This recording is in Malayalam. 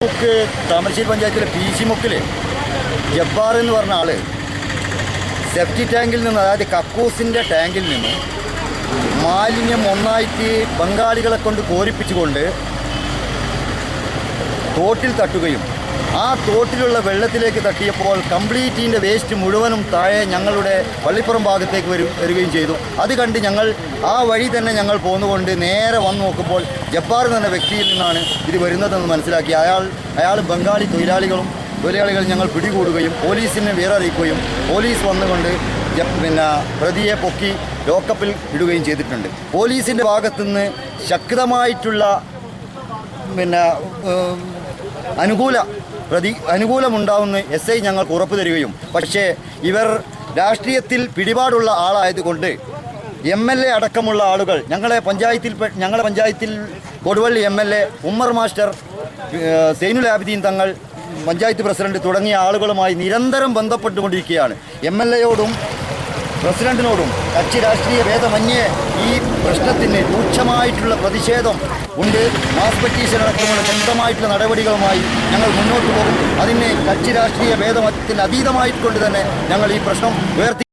മുക്ക് താമരശ്ശേരി പഞ്ചായത്തിലെ പി സി മുക്കിൽ ജബ്ബാർ എന്ന് പറഞ്ഞ ആൾ സെഫ്റ്റി ടാങ്കിൽ നിന്ന് അതായത് കക്കൂസിന്റെ ടാങ്കിൽ നിന്ന് മാലിന്യം ഒന്നായിട്ട് ബംഗാളികളെ കൊണ്ട് കോരിപ്പിച്ചുകൊണ്ട് തോട്ടിൽ തട്ടുകയും ആ തോട്ടിലുള്ള വെള്ളത്തിലേക്ക് തട്ടിയപ്പോൾ കംപ്ലീറ്റിന്റെ വേസ്റ്റ് മുഴുവനും താഴെ ഞങ്ങളുടെ പള്ളിപ്പുറം ഭാഗത്തേക്ക് വരും വരികയും ചെയ്തു. അത് കണ്ട് ഞങ്ങൾ ആ വഴി തന്നെ ഞങ്ങൾ പോന്നുകൊണ്ട് നേരെ വന്നു നോക്കുമ്പോൾ ജബ്ബാർ എന്ന വ്യക്തിയിൽ നിന്നാണ് ഇത് വരുന്നതെന്ന് മനസ്സിലാക്കി. അയാൾ അയാൾ ബംഗാളി തൊഴിലാളികളും തൊഴിലാളികൾ ഞങ്ങൾ പിടികൂടുകയും പോലീസിനെ വേററിയിക്കുകയും പോലീസ് വന്നുകൊണ്ട് പിന്നെ പ്രതിയെ പൊക്കി ലോക്കപ്പിൽ ഇടുകയും ചെയ്തിട്ടുണ്ട്. പോലീസിന്റെ ഭാഗത്തുനിന്ന് ശക്തമായിട്ടുള്ള പിന്നെ അനുകൂല പ്രതി അനുകൂലമുണ്ടാവുമെന്ന് എസ് ഐ ഞങ്ങൾക്ക് ഉറപ്പ് തരികയും പക്ഷേ ഇവർ രാഷ്ട്രീയത്തിൽ പിടിപാടുള്ള ആളായതുകൊണ്ട് എം എൽ എ അടക്കമുള്ള ആളുകൾ ഞങ്ങളെ പഞ്ചായത്തിൽ ഞങ്ങളുടെ ഞങ്ങളെ പഞ്ചായത്തിൽ Koduvally M L A Ummer master Zainul Abideen Thangal panchayat president തുടങ്ങിയ ആളുകളുമായി നിരന്തരം ബന്ധപ്പെട്ടുകൊണ്ടിരിക്കുകയാണ്. എം എൽ എയോടും പ്രസിഡന്റിനോടും കക്ഷി രാഷ്ട്രീയ ഭേദമന്യേ ഈ പ്രശ്നത്തിന് രൂക്ഷമായിട്ടുള്ള പ്രതിഷേധം ഉണ്ട്. മാസ് പെറ്റീഷൻ അടക്കമുള്ള ശക്തമായിട്ടുള്ള നടപടികളുമായി ഞങ്ങൾ മുന്നോട്ട് പോകും. അതിന് കക്ഷി രാഷ്ട്രീയ ഭേദമത്തിന് അതീതമായിക്കൊണ്ട് തന്നെ ഞങ്ങൾ ഈ പ്രശ്നം ഉയർത്തി